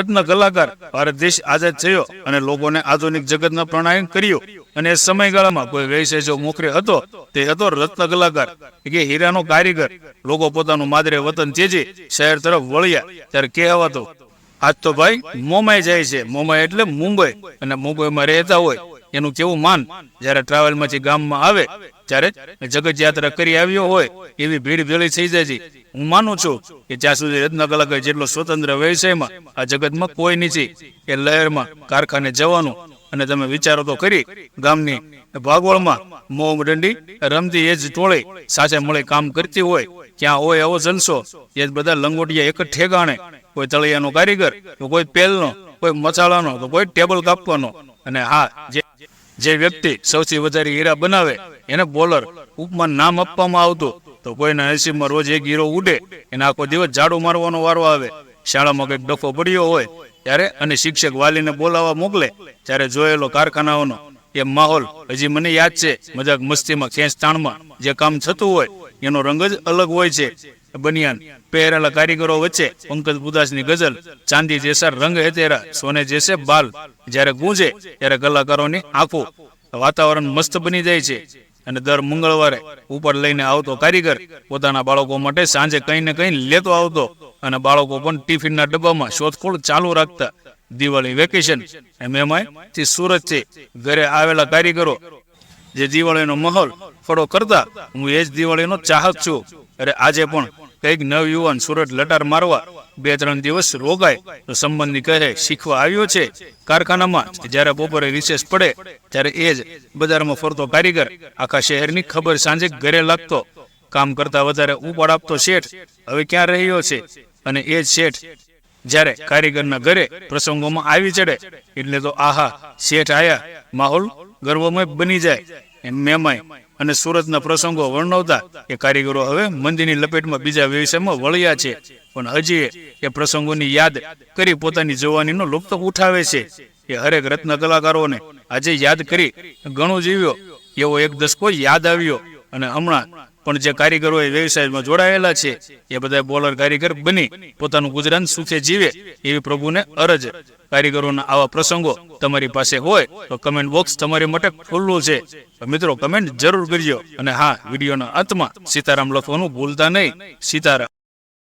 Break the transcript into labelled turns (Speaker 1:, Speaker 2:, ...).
Speaker 1: રત્ન કલાકાર ભારત દેશ આઝાદ થયો અને લોકોને આધુનિક જગતના પ્રણાયન કર્યો. અને સમયગાળામાં કોઈ વ્યવસાય જો મોખરે હતો, તે હતો રત્ન કલાકાર. કે હીરાનો કારીગર. લોકો પોતાનું માદરે વતન ત્યજી, શહેર તરફ વળ્યા, ત્યારે કહેવાતો, આજ તો ભાઈ મોમાઈ જાય છે. મોમાઈ એટલે મુંબઈ. અને મુંબઈમાં રહેતા હોય. એનું કેવું માન? જ્યારે ટ્રાવેલમાંથી ગામમાં આવે ત્યારે જગત યાત્રા કરી આવ્યો હોય, એવી ભીડ ભેળી થઈ જાય છે. હું માનું છું કે જ્યાં સુધી રત્ન કલાકાર જેટલો સ્વતંત્ર વ્યવસાયમાં આ જગતમાં કોઈ નથી એ લહેરમાં કારખાને જવાનું અને તમે વિચારો તો કરી ગામની ભાગવળમાં મોમ દંડી રમતી એ જ ટોળે સાથે મળી કામ કરતી હોય. ક્યાં હોય એવો જલસો, એ જ બધા લંગોટિયા એક જ ઠેકાણે. કોઈ તળિયાનો કારીગર, તો કોઈ પેલનો, કોઈ મસાલાનો, તો કોઈ ટેબલ કાપવાનો. અને હા, જે જે વ્યક્તિ સૌથી વધારે હીરા બનાવે, એને બોલર ઉપમાન નામ આપવામાં આવતું. તો કોઈના નસીબમાં રોજ એક હીરો ઉડે, એને આખો દિવસ ઝાડુ મારવાનો વારો આવે. શાળામાં કંઈક ડફો પડ્યો હોય, ત્યારે અને શિક્ષક વાલીને બોલાવવા મોકલે, ત્યારે જોયેલો કારખાનાઓનો એ માહોલ હજી મને યાદ છે. મજાક મસ્તીમાં ખેંચતાણમાં જે કામ થતું હોય, એનો રંગ જ અલગ હોય છે. બનિયાન. પહેરેલા કારીગરો વચ્ચે પંકજ ઉદાસની ગઝલ, ચાંદી જેસા રંગ હે તેરા સોને જેસે બાલ. જ્યારે ગુંજે, ત્યારે કલાકારોની આંખો. વાતાવરણ મસ્ત બની જાય છે. અને દર મંગળવારે ઉપર લઈને આવતો કારીગર પોતાના બાળકો માટે સાંજે કંઈ ને કંઈ લેતો આવતો. અને બાળકો પણ ટિફિનના ડબ્બામાં શોધખોળ ચાલુ રાખતા. દિવાળી વેકેશન, એમ એમાંયથી સુરત છે. ઘરે આવેલા કારીગરો, જે દિવાળીનો માહોલ ફળો કરતા હું એ જ દિવાળીનો ચાહક છું. અરે આજે પણ કંઈક નવયુવાન સુરત લટાર મારવા બે ત્રણ દિવસ રોકાય તો સંબંધી કહે, શીખવા આવ્યો છે કારખાનામાં. જ્યારે બપોરે રિસેસ પડે, ત્યારે એ જ બજારમાં ફરતો કારીગર આખા શહેરની ખબર સાંજે ઘરે લાગતો. કામ કરતા વધારે ઉપાડ આપતો શેઠ. હવે ક્યાં રહ્યો છે? અને એ જ શેઠ જ્યારે કારીગરના ઘરે પ્રસંગોમાં આવી ચડે, એટલે તો આહા, શેઠ આયા. માહોલ ગર્વમય બની જાય. એમ મેમાય અને સુરતના પ્રસંગો વર્ણવતા એ કારીગરો હવે મંદીની લપેટમાં બીજા વ્યવસાયમાં વળ્યા છે. પણ હજી એ પ્રસંગોની યાદ કરી પોતાની જવાનીનો લુપ્ત ઉઠાવે છે. એ હરેક રત્ન કલાકારોને આજે યાદ કરી ઘણું જીવ્યો. એવો એક દસકો યાદ આવ્યો અને હમણાં પણ જે કારીગરો એ વ્યવસાયમાં જોડાયેલા છે, એ બધા બોલર કારીગર બની પોતાનું ગુજરાન સુખે જીવે એવી પ્રભુને અરજ. કારીગરોના આવા પ્રસંગો તમારી પાસે હોય તો કમેન્ટ બોક્સ તમારી માટે ખુલ્લું છે. મિત્રો કમેન્ટ જરૂર કરજો. અને હા, વિડીયોના અંતમાં સીતારામ લખવાનું ભૂલતા નહીં. સીતારામ.